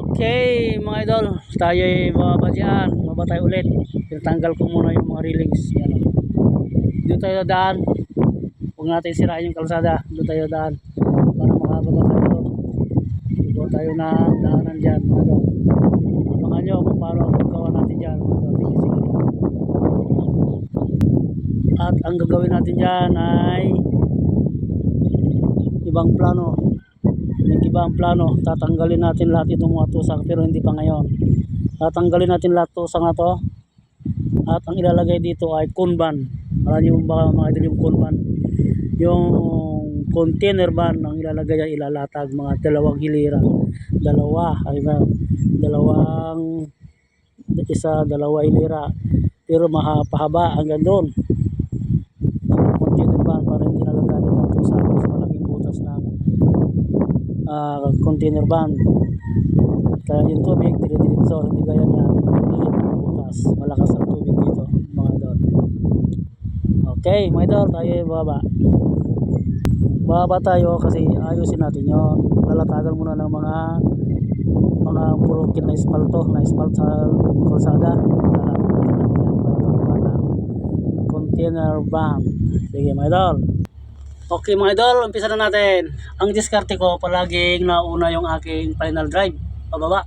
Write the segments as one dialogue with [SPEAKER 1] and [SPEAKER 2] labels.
[SPEAKER 1] Okay, mga idol, tayo ay bababa dyan. Ulit. Tinatanggal ko muna yung mga railings. Yan. oh. Doon tayo daan. Huwag natin sirain yung kalsada. Doon tayo daan. Para makababa tayo doon. Doon tayo na daanan dyan, mga idol. Abangan nyo kung paano ang gawa natin dyan, mga idol. At ang gagawin natin dyan ay ibang plano nag-iba ang plano tatanggalin natin lahat itong mga tusang pero hindi pa ngayon. Tatanggalin natin lahat tusang na to. At ang ilalagay dito ay kunban. Alam niyo ba mga idol yung kunban. Yung container van ang ilalagay ay ilalatag mga dalawang hilira. Dalawa ay dalawang isa dalawa hilira. Pero mahapahaba hanggang doon container van para hindi nagagamit ng tusang mas malaking butas ng ah, container van. Kaya yung tubig dire-diretso hindi gaya niya maliit butas. Malakas ang tubig dito mga idol. Okay mga idol tayo ay bababa. Bababa tayo kasi ayusin natin yon lalatagan muna ng mga mga purukin na espalto na espalt sa kalsada. Container van. Sige mga idol Okay mga idol, umpisa na natin. Ang diskarte ko, palaging nauna yung aking final drive, pababa.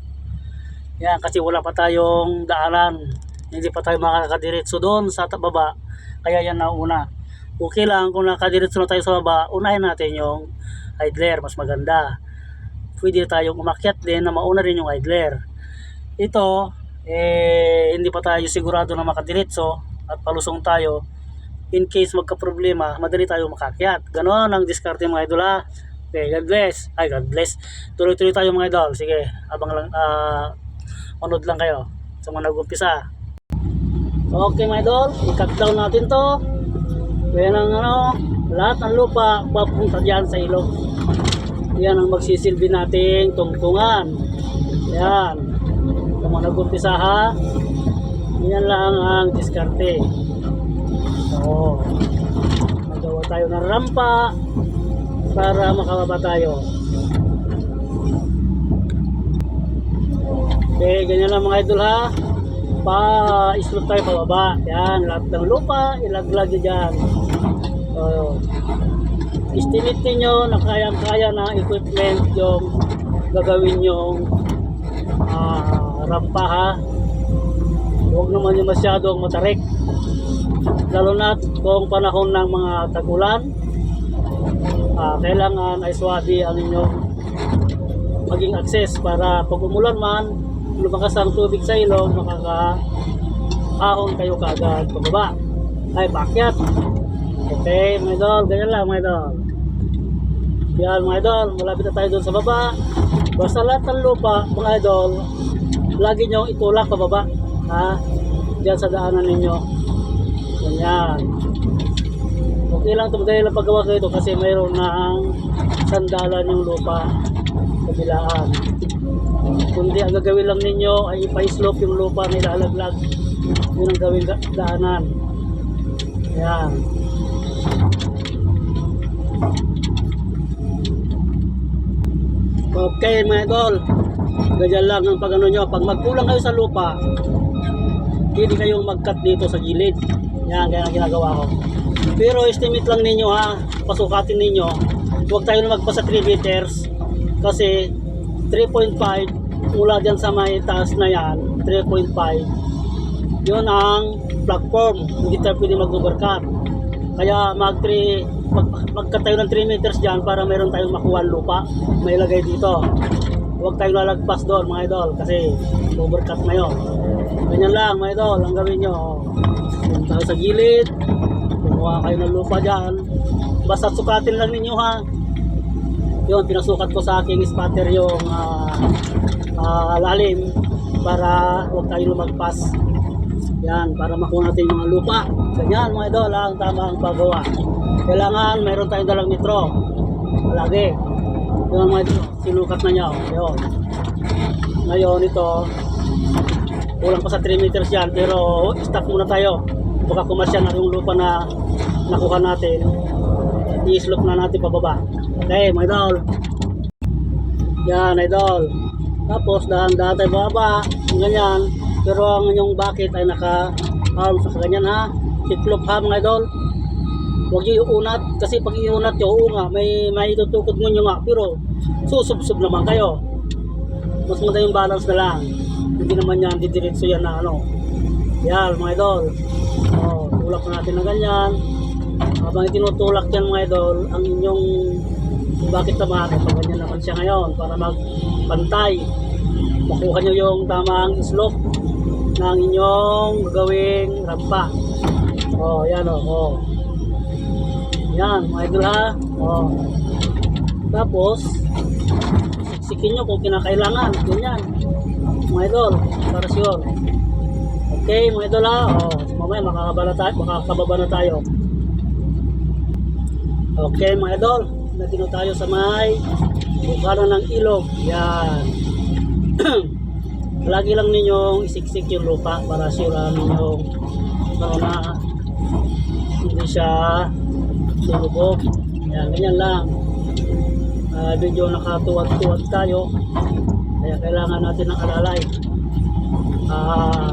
[SPEAKER 1] Yan, kasi wala pa tayong daanan. Hindi pa tayo makakadiretso doon sa baba. Kaya yan nauna. Okay lang kung nakadiretso na tayo sa baba, unahin natin yung idler, mas maganda. Pwede tayong umakyat din na mauna rin yung idler. Ito, eh, hindi pa tayo sigurado na makadiretso at palusong tayo in case magka-problema, madali tayo makakyat. Ganon ang diskarte mga idol ha. Okay, God bless. Ay, God bless. Tuloy-tuloy tayo mga idol. Sige, abang lang, ah, manood lang kayo sa mga nag-umpisa. Okay mga idol, i-cut down natin to. Yan ang ano, lahat ng lupa papunta dyan sa ilog. Yan ang magsisilbi nating tungtungan. Yan. Sa mga nag-umpisa ha. Yan lang ang diskarte. Oo. Magawa tayo ng rampa para makababa tayo. Okay, ganyan lang mga idol ha. Pa-slope tayo pababa. Yan, lahat ng lupa, ilaglag nyo dyan. So, estimate ninyo na kayang-kaya na equipment yung gagawin yung ah, rampa ha. Huwag naman yung masyadong matarik lalo na kung panahon ng mga tagulan ah, kailangan ay swabe ang inyong maging access para pag umulan man lumakas ang tubig sa ilog makakaahon kayo kaagad pababa. Ay pakyat okay mga idol ganyan lang mga idol. Yan mga idol malapit na tayo doon sa baba. Basta lahat ng lupa mga idol lagi nyo itulak pababa ha? Diyan sa daanan ninyo Ganyan. Okay lang ito dahil ang paggawa ko ito kasi mayroon na sandalan yung lupa sa bilaan. Kundi ang gagawin lang ninyo ay ipa-slope yung lupa na ilalaglag. Yun ang gawin da- daanan. Yan. Okay mga idol. Ganyan lang ang pag ano nyo. Pag magkulang kayo sa lupa, hindi kayong mag-cut dito sa gilid. Yan, kaya ginagawa ko. Pero estimate lang ninyo ha, pasukatin ninyo. Huwag tayo na magpa sa 3 meters kasi 3.5 mula dyan sa may taas na yan, 3.5 yun ang platform, hindi tayo pwede mag-overcut. Kaya mag 3 mag, magkat tayo ng 3 meters dyan para meron tayong makuha lupa, may lagay dito. Huwag tayong lalagpas doon mga idol kasi overcut na yun. Ganyan lang mga idol, ang gawin nyo. Punta sa gilid, kumuha kayo ng lupa dyan. Basta sukatin lang ninyo ha. Yun, pinasukat ko sa aking spotter yung ah, ah, lalim para huwag tayo lumagpas. Yan, para makuha natin mga lupa. Ganyan mga idol, ang tamang paggawa. Kailangan mayroon tayong dalang metro. Palagi. Yun mga idol, sinukat na niya. Yun. Ngayon ito, kulang pa sa 3 meters yan, pero stop muna tayo. Baka kumasya na yung lupa na nakuha natin. I-slope na natin pababa. Okay, mga idol. Yan, idol. Tapos dahan-dahan tayo bababa, ganyan. Pero ang inyong bucket ay naka-arm sa ganyan ha. Tiklop ha mga idol. Huwag yung iunat kasi pag iunat yung oo nga, may, may itutukod mo nyo nga. Pero susub-sub naman kayo. Mas maganda yung balance na lang. Hindi naman yan, didiretso yan na ano. Yan mga idol. Oh, tulak natin na ganyan. Habang tinutulak yan mga idol, ang inyong bakit naman, pag ganyan naman siya ngayon para magpantay. Makuha nyo yung tamang slope ng inyong gagawing rampa. Oh, yan oh. oh. Yan, mga idol ha. Oh. Tapos, siksikin nyo kung kinakailangan. Ganyan. Mga idol, para sure. Okay, mga idol ha. Oh, mamaya makakaba na tayo, makakababa na tayo. Okay, mga idol. Nandito tayo sa may bukana ng ilog. Yan. Lagi lang ninyong isiksik yung lupa para sure ang inyong ano na hindi siya lulubog. Yan, ganyan lang. Ah, medyo nakatuwad-tuwad tayo. Kaya kailangan natin ng alalay. Ah,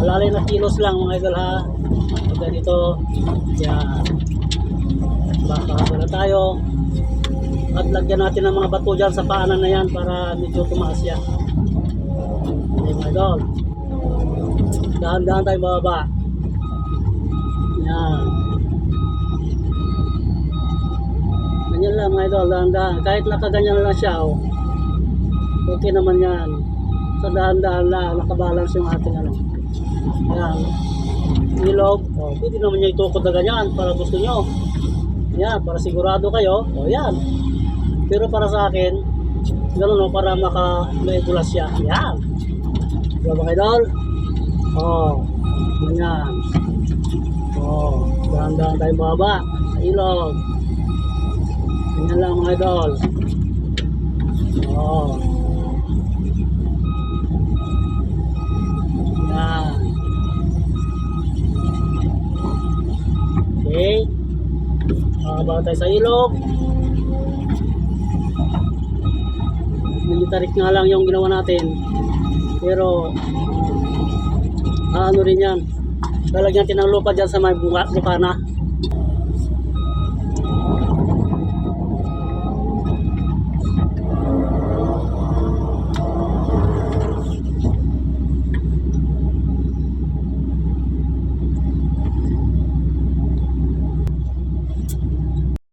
[SPEAKER 1] alalay na kilos lang mga idol ha. Pag ganito, yan. Baka na tayo. At lagyan natin ng mga bato dyan sa paanan na yan para medyo tumaas yan. Okay mga idol. Dahan-dahan tayo bababa. Yan. Ganyan lang mga idol, dahan-dahan. Kahit nakaganyan lang siya, oh. okay naman yan. Sa dahan-dahan lang, nakabalance yung ating ano. Yan. Ilog, oh, pwede naman niya itukod na ganyan para gusto nyo. Yan, para sigurado kayo, oh yan. Pero para sa akin, gano'n no, para maka maibulas siya. Yan. Diba mga idol? Oh, ganyan. Oh, dahan-dahan tayo baba sa ilog. Lang mga idol. Oh. Yan. Okay. Makababa tayo sa ilog. Militarik nga lang yung ginawa natin. Pero, ah, ano rin yan. Lalagyan natin ng lupa dyan sa may bunga, bukana.